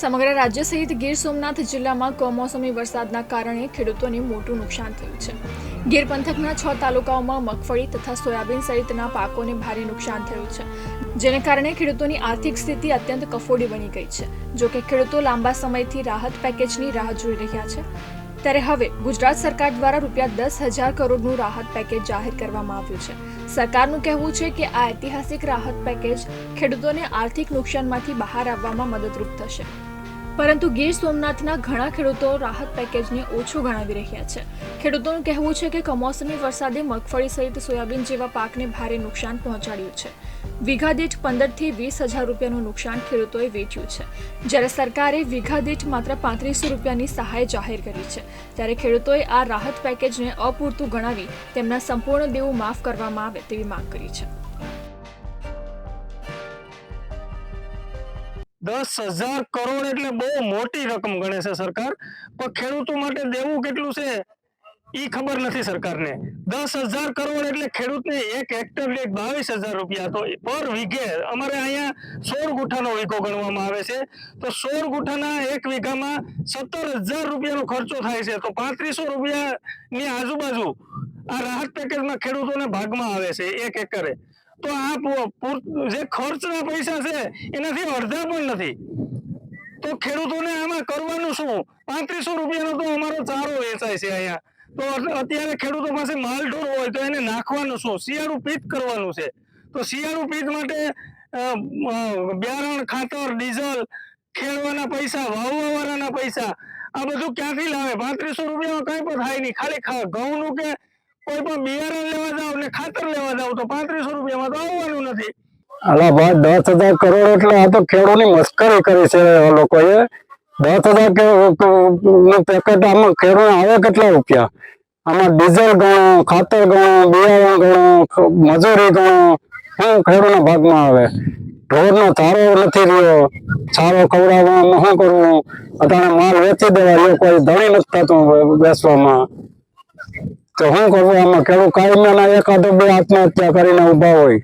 સમગ્ર રાજ્ય સહિત ગીર સોમનાથ જિલ્લામાં કમોસમી વરસાદના કારણે ખેડૂતોને મોટું નુકસાન થયું છે. ગીર પંથકના છ તાલુકાઓમાં મગફળી તથા સોયાબીન સહિતના પાકોને ભારે નુકસાન થયું છે, જેને કારણે ખેડૂતોની આર્થિક સ્થિતિ અત્યંત કફોડી બની ગઈ છે. જો કે ખેડૂતો લાંબા સમયથી રાહત પેકેજની રાહ જોઈ રહ્યા છે ત્યારે હવે ગુજરાત સરકાર દ્વારા રૂપિયા દસ હજાર કરોડનું રાહત પેકેજ જાહેર કરવામાં આવ્યું છે. સરકારનું કહેવું છે કે આ ઐતિહાસિક રાહત પેકેજ ખેડૂતોને આર્થિક નુકસાનમાંથી બહાર આવવામાં મદદરૂપ થશે. પરંતુ ગીર સોમનાથના ઘણા ખેડૂતો રાહત પેકેજને ઓછું ગણાવી રહ્યા છે. ખેડૂતોનું કહેવું છે કે કમોસમી વરસાદે મગફળી સહિત સોયાબીન જેવા પાકને ભારે નુકસાન પહોંચાડ્યું છે. વીઘા દીઠ પંદરથી વીસ હજાર રૂપિયાનું નુકસાન ખેડૂતોએ વેચ્યું છે. જ્યારે સરકારે વીઘા દીઠ માત્ર પાંત્રીસો રૂપિયાની સહાય જાહેર કરી છે, ત્યારે ખેડૂતોએ આ રાહત પેકેજને અપૂરતું ગણાવી તેમના સંપૂર્ણ દેવું માફ કરવામાં આવે તેવી માંગ કરી છે. દસ હજાર કરોડ એટલે બહુ મોટી રકમ ગણે છે સરકાર. પણ ખેડૂતો માટે દેવું કેટલું છે? ઈ ખબર નથી સરકારને. દસ હજાર કરોડ એટલે ખેડૂતને એક હેક્ટર દીઠ બાવીસ હજાર રૂપિયા. તો પર વીઘે અમારે અહીંયા સોળ ગુઠાનો વીઘો ગણવામાં આવે છે. તો સોળ ગુઠાના એક વીઘામાં સત્તર હજાર રૂપિયાનો ખર્ચો થાય છે. તો પાંત્રીસો રૂપિયાની આજુબાજુ આ રાહત પેકેજમાં ખેડૂતોને ભાગમાં આવે છે એક એકરે. તો આ જે ખર્ચના પૈસા છે, એનાથી અડધા પણ નથી. તો ખેડૂતોને આમાં કરવાનું શું? પાંત્રીસો રૂપિયાનો તો અમારો ચારો વેચાય છે અહીંયા. તો અત્યારે ખેડૂતો પાસે માલ ઢોર હોય તો એને નાખવાનું શું? શિયાળુ પીત કરવાનું છે. તો શિયાળુ પીત માટે બિયારણ, ખાતર, ડીઝલ, ખેડવાના પૈસા, વાવવાવાળાના પૈસા, આ બધું ક્યાંથી લાવે? પાંત્રીસો રૂપિયામાં કઈ પણ થાય નહીં. ખાલી ઘઉંનું કે કોઈ પણ બિયારણ લેવા જાવ ને ખાતર લેવા જાવ તો પાંત્રીસો રૂપિયામાં તો આવવાનું નથી. અલા ભાઈ દસ હજાર કરોડ એટલે આ તો ખેડૂતની મસ્કરી કરી છે લોકોએ. દસ હજાર પેકેટ આમાં ખેડૂત આવે કેટલા રૂપિયા? આમાં ડીઝલ ગણો, ખાતર ગણો, બિયારણ ગણો, મજૂરી ગણો શું ખેડૂતના ભાગમાં આવે. ઢોરનો ચારો નથી રહ્યો. ચારો ખવડાવવામાં શું કરવું અત્યારે માલ વેચી દેવા લોકો ધણી નથી થતું બેસવામાં તો શું કરવું આમાં ખેડૂત કાયમ એકાદો બે આત્મહત્યા કરીને ઊભા હોય.